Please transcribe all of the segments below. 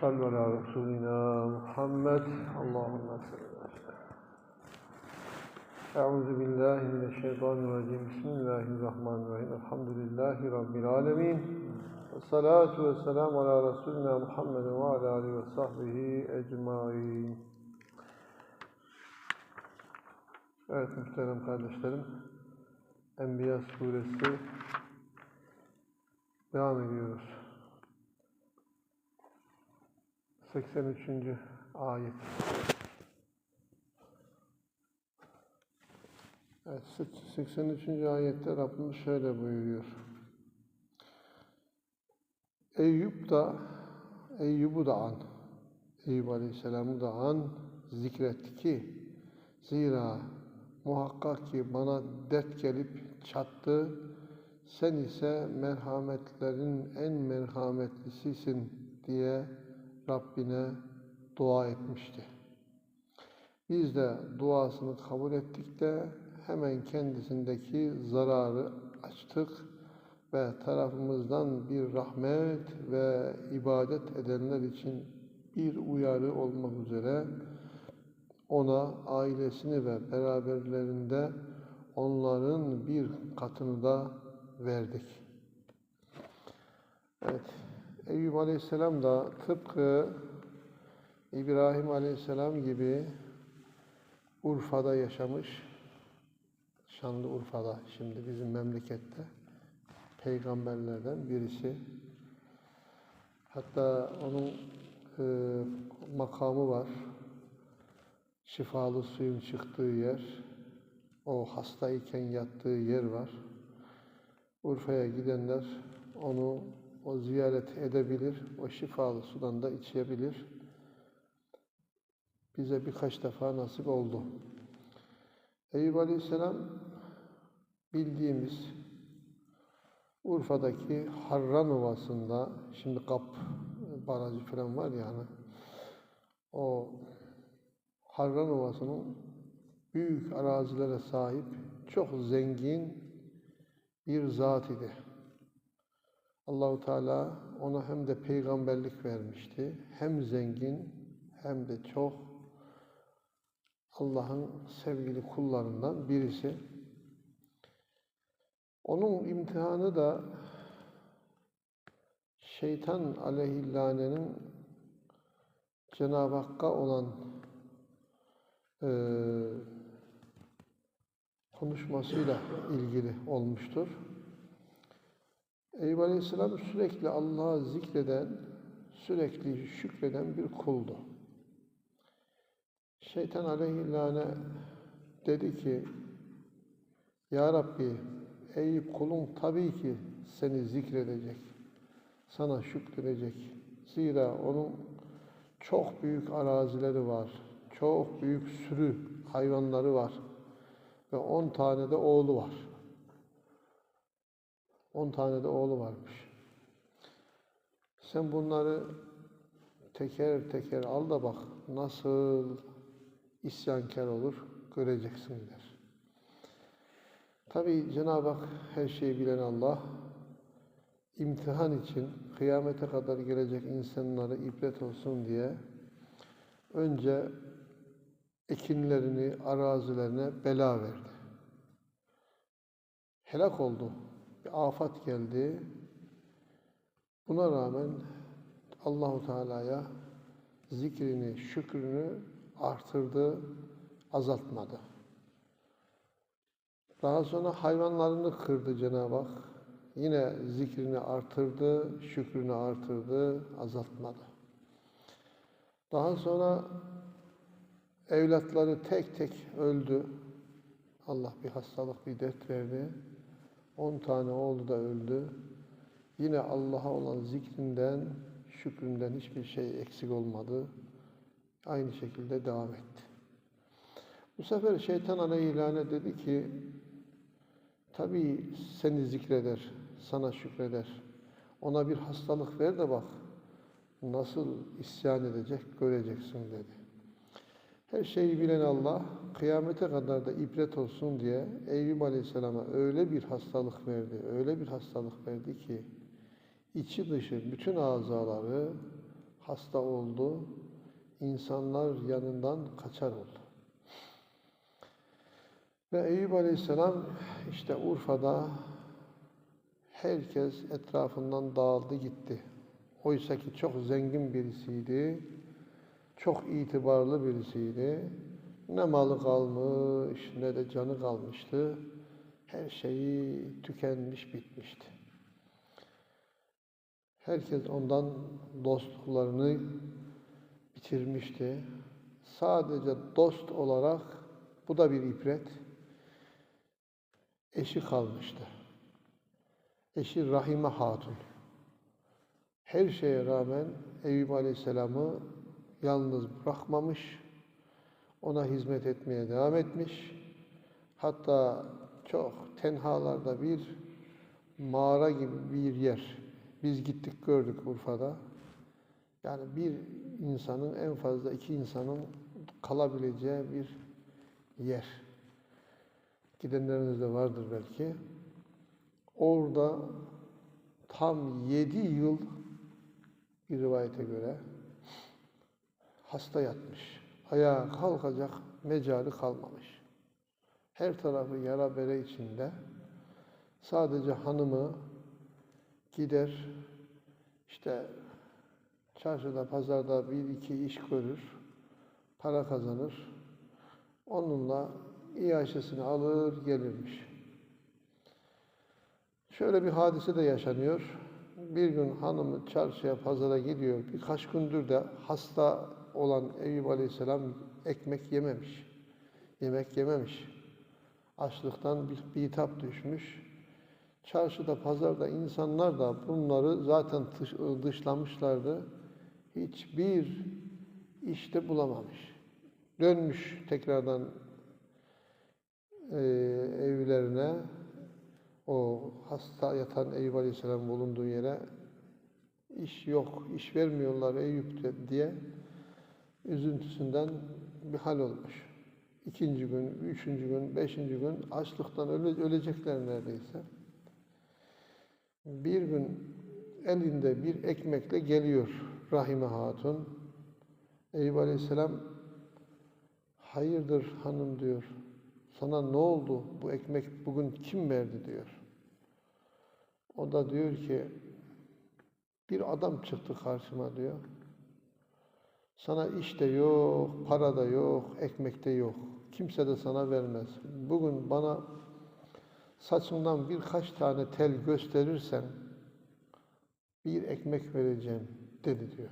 صل على رسولنا محمد اللهم صل على أعوذ بالله من الشيطان الرجيم بسم الله الرحمن الرحيم الحمد لله رب العالمين والصلاة والسلام على رسولنا محمد وعلى آله وصحبه أجمعين Evet muhterem kardeşlerim Enbiya suresi devam ediyoruz. 83. ayet. Evet, 83. ayette Rabbimiz şöyle buyuruyor. Eyüp da, Eyyub'u da an, Eyüp Aleyhisselam'ı da an zikretti ki, zira muhakkak ki bana dert gelip çattı, sen ise merhametlerin en merhametlisisin diye Rabbine dua etmişti. Biz de duasını kabul ettik de hemen kendisindeki zararı açtık ve tarafımızdan bir rahmet ve ibadet edenler için bir uyarı olmak üzere ona ailesini ve beraberlerinde onların bir katını da verdik. Evet, Eyüp Aleyhisselam da tıpkı İbrahim Aleyhisselam gibi Urfa'da yaşamış. Şanlı Urfa'da şimdi bizim memlekette peygamberlerden birisi. Hatta onun e, makamı var. Şifalı suyun çıktığı yer. O hastayken yattığı yer var. Urfa'ya gidenler onu o ziyaret edebilir, o şifalı sudan da içebilir. Bize birkaç defa nasip oldu. Eyüp Aleyhisselam bildiğimiz Urfa'daki Harran Ovası'nda, şimdi Kap barajı falan var yani, o Harran Ovası'nın büyük arazilere sahip, çok zengin bir zat idi. Allahu Teala ona hem de peygamberlik vermişti. Hem zengin hem de çok Allah'ın sevgili kullarından birisi. Onun imtihanı da şeytan aleyhillanenin Cenab-ı Hakk'a olan e, konuşmasıyla ilgili olmuştur. Eyüp Aleyhisselam sürekli Allah'ı zikreden, sürekli şükreden bir kuldu. Şeytan aleyhillâne dedi ki, Ya Rabbi, Eyüp kulun tabii ki seni zikredecek, sana şükredecek. Zira onun çok büyük arazileri var, çok büyük sürü hayvanları var ve on tane de oğlu var. On tane de oğlu varmış. Sen bunları teker teker al da bak nasıl isyankar olur göreceksin der. Tabi Cenab-ı Hak her şeyi bilen Allah imtihan için kıyamete kadar gelecek insanlara ibret olsun diye önce ekinlerini, arazilerine bela verdi. Helak oldu bir afat geldi. Buna rağmen Allahu Teala'ya zikrini, şükrünü artırdı, azaltmadı. Daha sonra hayvanlarını kırdı Cenab-ı Hak. Yine zikrini artırdı, şükrünü artırdı, azaltmadı. Daha sonra evlatları tek tek öldü. Allah bir hastalık, bir dert verdi. On tane oğlu da öldü. Yine Allah'a olan zikrinden, şükründen hiçbir şey eksik olmadı. Aynı şekilde devam etti. Bu sefer şeytan aleyhilâne dedi ki, tabii seni zikreder, sana şükreder. Ona bir hastalık ver de bak, nasıl isyan edecek göreceksin dedi. Her şeyi bilen Allah kıyamete kadar da ibret olsun diye Eyüp Aleyhisselam'a öyle bir hastalık verdi, öyle bir hastalık verdi ki içi dışı bütün azaları hasta oldu. İnsanlar yanından kaçar oldu. Ve Eyüp Aleyhisselam işte Urfa'da herkes etrafından dağıldı gitti. Oysa ki çok zengin birisiydi. Çok itibarlı birisiydi. Ne malı kalmış ne de canı kalmıştı. Her şeyi tükenmiş bitmişti. Herkes ondan dostluklarını bitirmişti. Sadece dost olarak bu da bir ibret. Eşi kalmıştı. Eşi Rahime Hatun. Her şeye rağmen Eyüp Aleyhisselam'ı yalnız bırakmamış, ona hizmet etmeye devam etmiş. Hatta çok tenhalarda bir mağara gibi bir yer. Biz gittik gördük Urfa'da. Yani bir insanın en fazla iki insanın kalabileceği bir yer. Gidenleriniz de vardır belki. Orada tam yedi yıl bir rivayete göre hasta yatmış. Ayağa kalkacak mecali kalmamış. Her tarafı yara bere içinde. Sadece hanımı gider işte çarşıda, pazarda bir iki iş görür, para kazanır. Onunla iaşesini alır gelirmiş. Şöyle bir hadise de yaşanıyor. Bir gün hanımı çarşıya, pazara gidiyor. Birkaç gündür de hasta olan Eyüp Aleyhisselam ekmek yememiş. Yemek yememiş. Açlıktan bir bitap düşmüş. Çarşıda, pazarda insanlar da bunları zaten dışlamışlardı. Hiçbir işte bulamamış. Dönmüş tekrardan e, evlerine, o hasta yatan Eyüp Aleyhisselam bulunduğu yere iş yok, iş vermiyorlar Eyüp diye üzüntüsünden bir hal olmuş. İkinci gün, üçüncü gün, beşinci gün açlıktan öle, ölecekler neredeyse. Bir gün elinde bir ekmekle geliyor Rahime Hatun. Eyüp Aleyhisselam hayırdır hanım diyor. Sana ne oldu? Bu ekmek bugün kim verdi diyor. O da diyor ki bir adam çıktı karşıma diyor. Sana iş de yok, para da yok, ekmek de yok. Kimse de sana vermez. Bugün bana saçından birkaç tane tel gösterirsen bir ekmek vereceğim dedi diyor.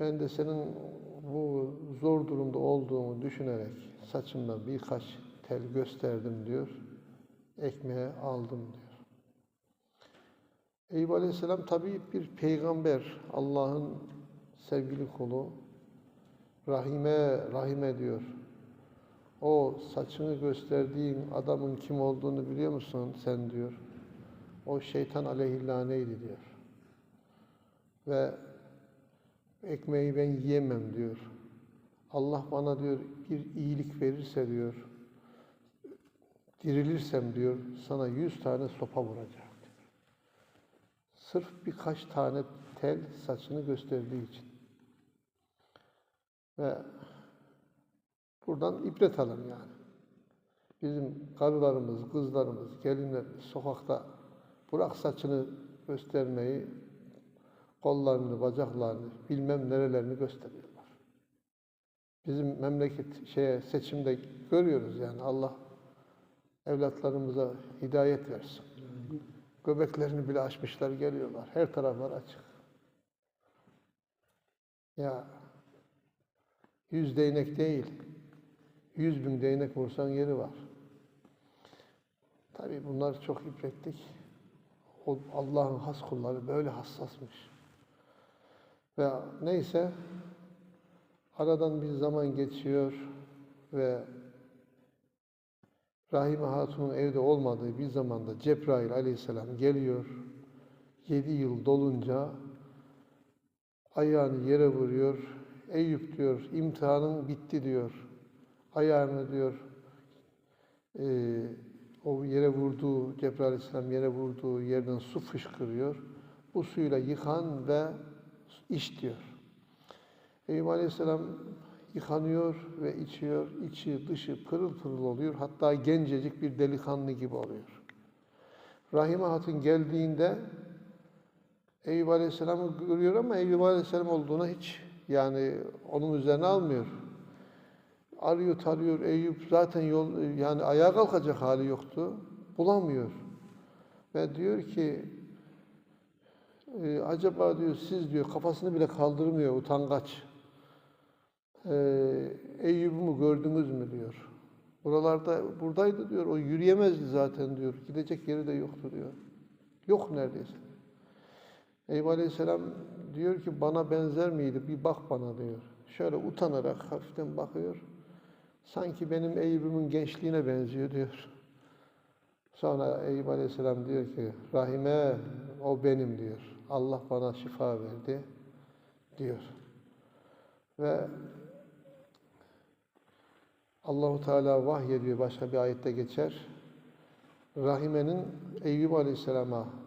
Ben de senin bu zor durumda olduğunu düşünerek saçımdan birkaç tel gösterdim diyor. Ekmeğe aldım diyor. Eyüp Aleyhisselam tabii bir peygamber, Allah'ın sevgili kulu. Rahime, Rahime diyor. O saçını gösterdiğin adamın kim olduğunu biliyor musun sen diyor. O şeytan aleyhillaneydi diyor. Ve ekmeği ben yiyemem diyor. Allah bana diyor bir iyilik verirse diyor, dirilirsem diyor sana yüz tane sopa vuracak diyor. Sırf birkaç tane tel saçını gösterdiği için. Ve buradan ibret alın yani. Bizim karılarımız, kızlarımız, gelinlerimiz sokakta bırak saçını göstermeyi, kollarını, bacaklarını, bilmem nerelerini gösteriyorlar. Bizim memleket şeye seçimde görüyoruz yani Allah evlatlarımıza hidayet versin. Göbeklerini bile açmışlar geliyorlar. Her taraflar açık. Ya yüz değnek değil, yüz bin değnek vursan yeri var. Tabii bunlar çok ibretlik. O Allah'ın has kulları böyle hassasmış. Ve neyse aradan bir zaman geçiyor ve Rahime Hatun'un evde olmadığı bir zamanda Cebrail aleyhisselam geliyor. Yedi yıl dolunca ayağını yere vuruyor. Eyüp diyor, imtihanın bitti diyor. Ayağını diyor, e, o yere vurduğu, Cebrail aleyhisselam yere vurduğu yerden su fışkırıyor. Bu suyla yıkan ve iç diyor. Eyüp Aleyhisselam yıkanıyor ve içiyor. içi dışı pırıl pırıl oluyor. Hatta gencecik bir delikanlı gibi oluyor. Rahime Hatun geldiğinde Eyüp Aleyhisselam'ı görüyor ama Eyüp Aleyhisselam olduğuna hiç yani onun üzerine almıyor. Arıyor tarıyor Eyüp zaten yol yani ayağa kalkacak hali yoktu. Bulamıyor. Ve diyor ki e, acaba diyor siz diyor kafasını bile kaldırmıyor utangaç. E, Eyüp'ümü gördünüz mü diyor. Buralarda buradaydı diyor. O yürüyemezdi zaten diyor. Gidecek yeri de yoktu diyor. Yok neredeyse. Eyüp Aleyhisselam diyor ki bana benzer miydi? Bir bak bana diyor. Şöyle utanarak hafiften bakıyor. Sanki benim Eyüp'ümün gençliğine benziyor diyor. Sonra Eyüp Aleyhisselam diyor ki Rahime o benim diyor. Allah bana şifa verdi diyor. Ve Allahu Teala vahyediyor başka bir ayette geçer. Rahime'nin Eyüp Aleyhisselam'a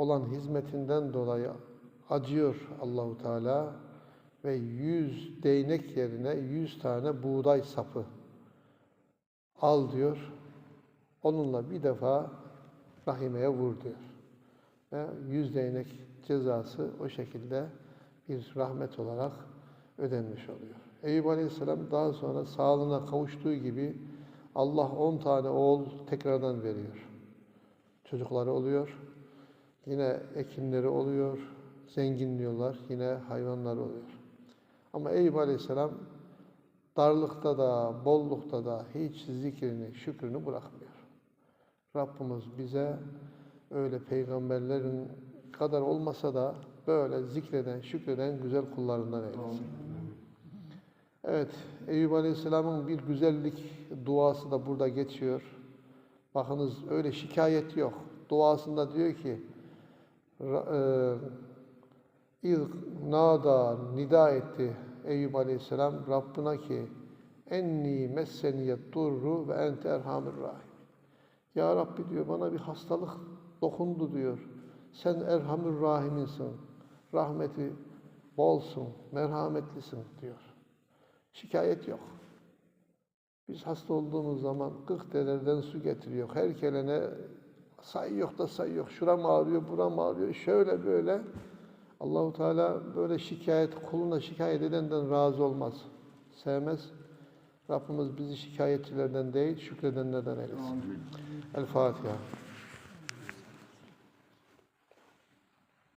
olan hizmetinden dolayı acıyor Allahu Teala ve yüz değnek yerine yüz tane buğday sapı al diyor. Onunla bir defa Rahime'ye vur diyor. Ve yüz değnek cezası o şekilde bir rahmet olarak ödenmiş oluyor. Eyüp Aleyhisselam daha sonra sağlığına kavuştuğu gibi Allah on tane oğul tekrardan veriyor. Çocukları oluyor. Yine ekinleri oluyor. Zenginliyorlar. Yine hayvanları oluyor. Ama Eyüp Aleyhisselam darlıkta da, bollukta da hiç zikrini, şükrünü bırakmıyor. Rabbimiz bize öyle peygamberlerin kadar olmasa da böyle zikreden, şükreden güzel kullarından eylesin. Evet, Eyüp Aleyhisselam'ın bir güzellik duası da burada geçiyor. Bakınız öyle şikayet yok. Duasında diyor ki İz nada nida etti Eyüp Aleyhisselam Rabbına ki enni messeniyet durru ve ente erhamir rahim. Ya Rabbi diyor bana bir hastalık dokundu diyor. Sen erhamür rahiminsin. Rahmeti bolsun, merhametlisin diyor. Şikayet yok. Biz hasta olduğumuz zaman kırk derelerden su getiriyor. Her kelene sayı yok da sayı yok. Şuram ağrıyor, buram ağrıyor. Şöyle böyle. Allahu Teala böyle şikayet, kuluna şikayet edenden razı olmaz. Sevmez. Rabbimiz bizi şikayetçilerden değil, şükredenlerden eylesin. El Fatiha.